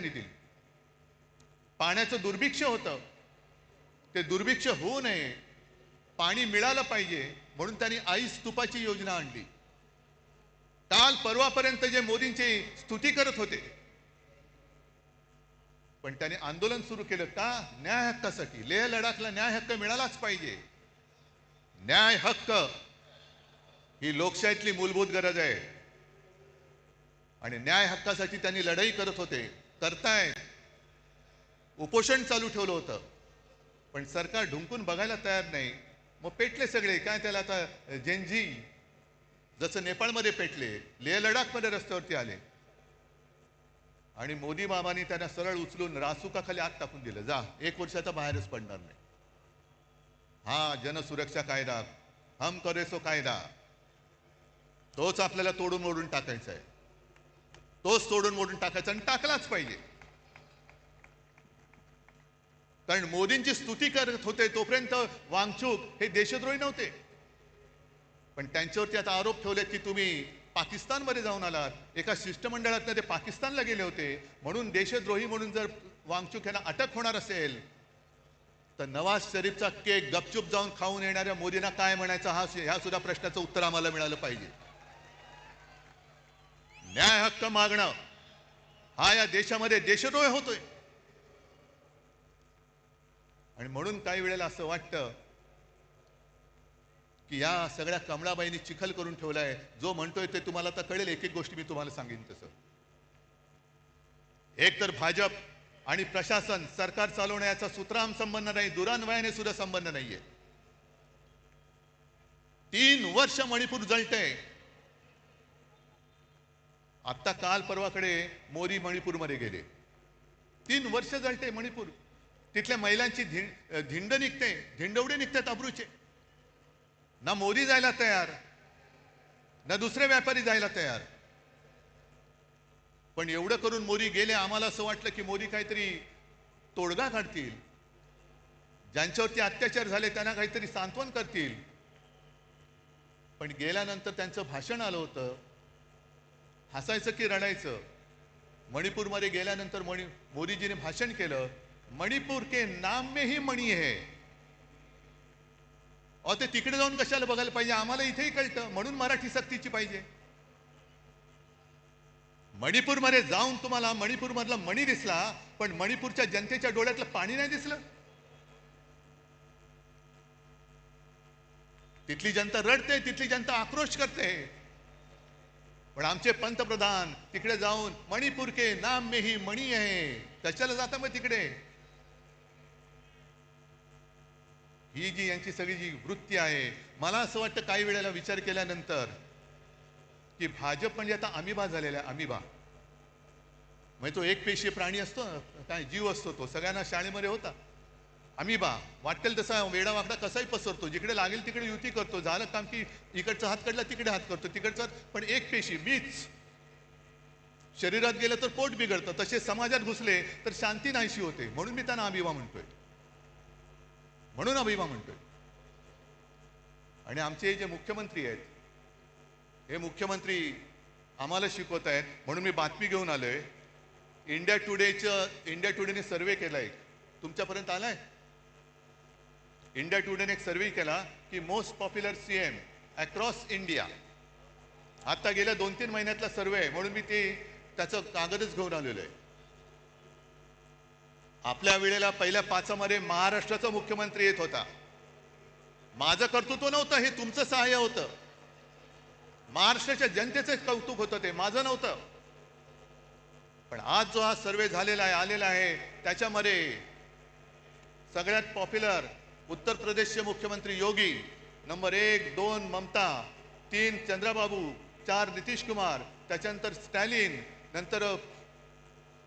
त्यांनी दिली. पाण्याचं दुर्भिक्ष होतं. ते दुर्भिक्ष होऊ नये. पाणी मिळालं पाहिजे म्हणून त्यांनी आई स्तूपाची योजना आणली. काल परवापर्यंत जे मोदींची स्तुती करत होते. पण त्याने आंदोलन सुरू केलं. का? न्याय हक्कासाठी. लेह लडाखला न्याय हक्क मिळालाच पाहिजे. न्याय हक्क ही लोकशाहीतली मूलभूत गरज आहे. आणि न्याय हक्कासाठी त्यांनी लढाई करत होते. करतायत उपोषण चालू ठेवलं होतं. पण सरकार ढुंकून बघायला तयार नाही. मग पेटले सगळे. काय त्याला आता जेनजी जसं नेपाळमध्ये पेटले लेह लडाखमध्ये रस्त्यावरती आले. आणि मोदी बाबांनी त्यांना सरळ उचलून रासुकाखाली आत टाकून दिलं. जा एक वर्षाचा बाहेरच पडणार नाही. हा जनसुरक्षा कायदा. हम करेसो कायदा. तोच आपल्याला तोडून मोडून टाकायचा आहे. तोच तोडून मोडून टाकायचा आणि टाकलाच पाहिजे. कारण मोदींची स्तुती करत होते तोपर्यंत वांगचूक हे देशद्रोही नव्हते. पण त्यांच्यावरती आता आरोप ठेवलेत की तुम्ही पाकिस्तानमध्ये जाऊन आलात. एका शिष्टमंडळात ते पाकिस्तानला गेले होते. म्हणून देशद्रोही म्हणून जर वांगचूक यांना अटक होणार असेल तर नवाज शरीफचा केक गपचूप जाऊन खाऊन येणाऱ्या मोदींना काय म्हणायचं हा ह्या सुद्धा प्रश्नाचं उत्तर आम्हाला मिळालं पाहिजे. न्याय हक्क मागणं हा या देशामध्ये देशद्रोह होतोय. आणि म्हणून काही वेळेला असं वाटतं की या सगळ्या कमळाबाईंनी चिखल करून ठेवलाय. जो म्हणतोय ते तुम्हाला तर कळेल एक एक गोष्टी मी तुम्हाला सांगेन तसं. एक तर भाजप आणि प्रशासन सरकार चालवण्याचा सुतराम संबंध नाही दुरान्वयाने सुद्धा संबंध नाहीये. तीन वर्ष मणिपूर जळतंय. आत्ता काल परवाकडे मोदी मणिपूरमध्ये गेले. तीन वर्ष जळते मणिपूर. तिथल्या महिलांची धिं धिंड निघते धिंडवडे निघतात अब्रूचे. ना मोदी जायला तयार ना दुसरे व्यापारी जायला तयार. पण एवढं करून मोदी गेले आम्हाला असं वाटलं की मोदी काहीतरी तोडगा काढतील. ज्यांच्यावरती अत्याचार झाले त्यांना काहीतरी सांत्वन करतील. पण गेल्यानंतर त्यांचं भाषण आलं होतं हसायचं की रडायचं? मणिपूरमध्ये गेल्यानंतर मणि मोदीजीने भाषण केलं मणिपूर के नाम में ही मणी आहे अहो ते तिकडे जाऊन कशाला बघायला पाहिजे? आम्हाला इथेही कळतं. म्हणून मराठी सक्तीची पाहिजे. मणिपूरमध्ये जाऊन तुम्हाला मणिपूरमधला मणी दिसला पण मणिपूरच्या जनतेच्या डोळ्यातलं पाणी नाही दिसलं. तिथली जनता रडते तिथली जनता आक्रोश करते. पण आमचे पंतप्रधान तिकडे जाऊन मणिपूर के नाम मे ही मणी आहे. कशाला जाता मग तिकडे. ही जी यांची सगळी जी वृत्ती आहे मला असं वाटतं काही वेळेला विचार केल्यानंतर की भाजप म्हणजे आता अमिबा झालेला आहे अमिबा. म्हणजे तो एक पेशी प्राणी असतो ना, काय जीव असतो तो सगळ्यांना शाळेमध्ये होता. आम्ही बा वाटेल तसा वेडावाकडा कसाही पसरतो. जिकडे लागेल तिकडे युती करतो. झालं काम की इकडचा हात काढला तिकडे हात करतो तिकडचा पण एक पेशी मीच. शरीरात गेलं तर पोट बिघडतं. तसे समाजात घुसले तर शांती नाहीशी होते. म्हणून मी त्यांना अभिमा म्हणतोय. म्हणून अभिमा म्हणतोय. आणि आमचे जे मुख्यमंत्री आहेत हे मुख्यमंत्री आम्हाला शिकवत आहेत. म्हणून मी बातमी घेऊन आलोय. इंडिया टुडेचं इंडिया टुडेने सर्वे केलाय. तुमच्यापर्यंत आलाय? इंडिया टुडेने एक सर्वे केला की most popular CM across India आता गेल्या दोन तीन महिन्यातला सर्वे आहे म्हणून मी ते त्याचं कागदच घेऊन आलेलो आहे. आपल्या वेळेला पहिल्या पाचामध्ये महाराष्ट्राचा मुख्यमंत्री येत होता. माझं कर्तृत्व नव्हतं हे तुमचं सहाय्य होतं. महाराष्ट्राच्या जनतेचं कौतुक होतं ते माझं नव्हतं. पण आज जो हा सर्वे झालेला आहे आलेला आहे त्याच्यामध्ये सगळ्यात पॉप्युलर उत्तर प्रदेशचे मुख्यमंत्री योगी नंबर एक दोन ममता तीन चंद्रबाबू चार नितीश कुमार त्याच्यानंतर स्टॅलिन नंतर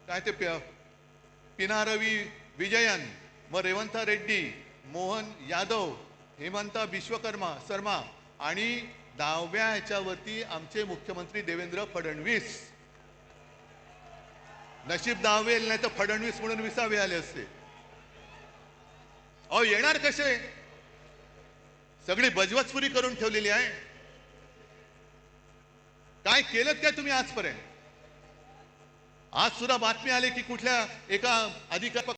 काय ते पिनारवी विजयन मग रेवंता रेड्डी मोहन यादव हेमंता विश्वकर्मा शर्मा आणि दहाव्या ह्याच्यावरती आमचे मुख्यमंत्री देवेंद्र फडणवीस. नशीब दहावे नाही तर फडणवीस म्हणून विसावे आले असते. अहो येणार कसे? सगळी बजवचपुरी करून ठेवलेली आहे. काय केलं काय तुम्ही आजपर्यंत? आज सुद्धा बातमी आली की कुठल्या एका अधिकार